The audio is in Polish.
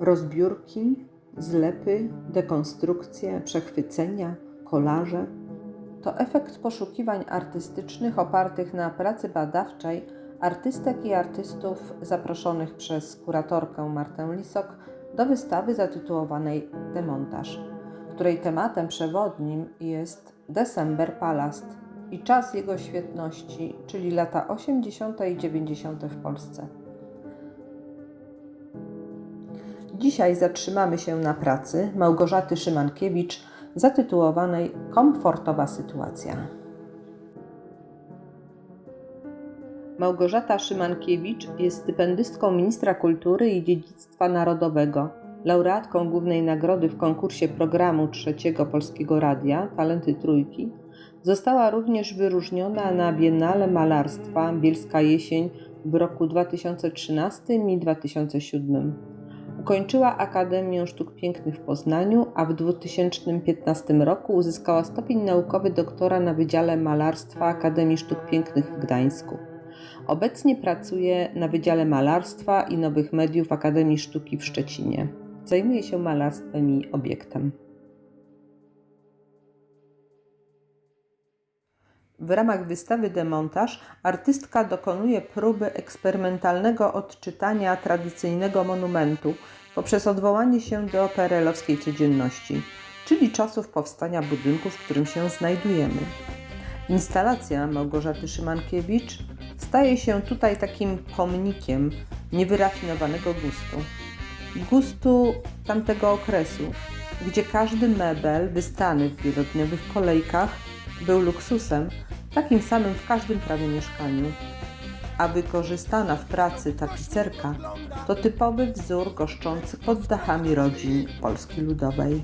Rozbiórki, zlepy, dekonstrukcje, przechwycenia, kolaże to efekt poszukiwań artystycznych opartych na pracy badawczej artystek i artystów zaproszonych przez kuratorkę Martę Lisok do wystawy zatytułowanej Demontaż, której tematem przewodnim jest December Palast i czas jego świetności, czyli lata 80. i 90. w Polsce. Dzisiaj zatrzymamy się na pracy Małgorzaty Szymankiewicz zatytułowanej Komfortowa sytuacja. Małgorzata Szymankiewicz jest stypendystką Ministra Kultury i Dziedzictwa Narodowego, laureatką głównej nagrody w konkursie programu Trzeciego Polskiego Radia Talenty Trójki. Została również wyróżniona na Biennale Malarstwa Bielska Jesień w roku 2013 i 2007. Ukończyła Akademię Sztuk Pięknych w Poznaniu, a w 2015 roku uzyskała stopień naukowy doktora na Wydziale Malarstwa Akademii Sztuk Pięknych w Gdańsku. Obecnie pracuje na Wydziale Malarstwa i Nowych Mediów Akademii Sztuki w Szczecinie. Zajmuje się malarstwem i obiektem. W ramach wystawy Demontaż artystka dokonuje próby eksperymentalnego odczytania tradycyjnego monumentu poprzez odwołanie się do perelowskiej codzienności, czyli czasów powstania budynku, w którym się znajdujemy. Instalacja Małgorzaty Szymankiewicz staje się tutaj takim pomnikiem niewyrafinowanego gustu. Gustu tamtego okresu, gdzie każdy mebel wystany w wielodniowych kolejkach był luksusem, takim samym w każdym prawie mieszkaniu. A wykorzystana w pracy tapicerka to typowy wzór goszczący pod dachami rodzin Polski Ludowej.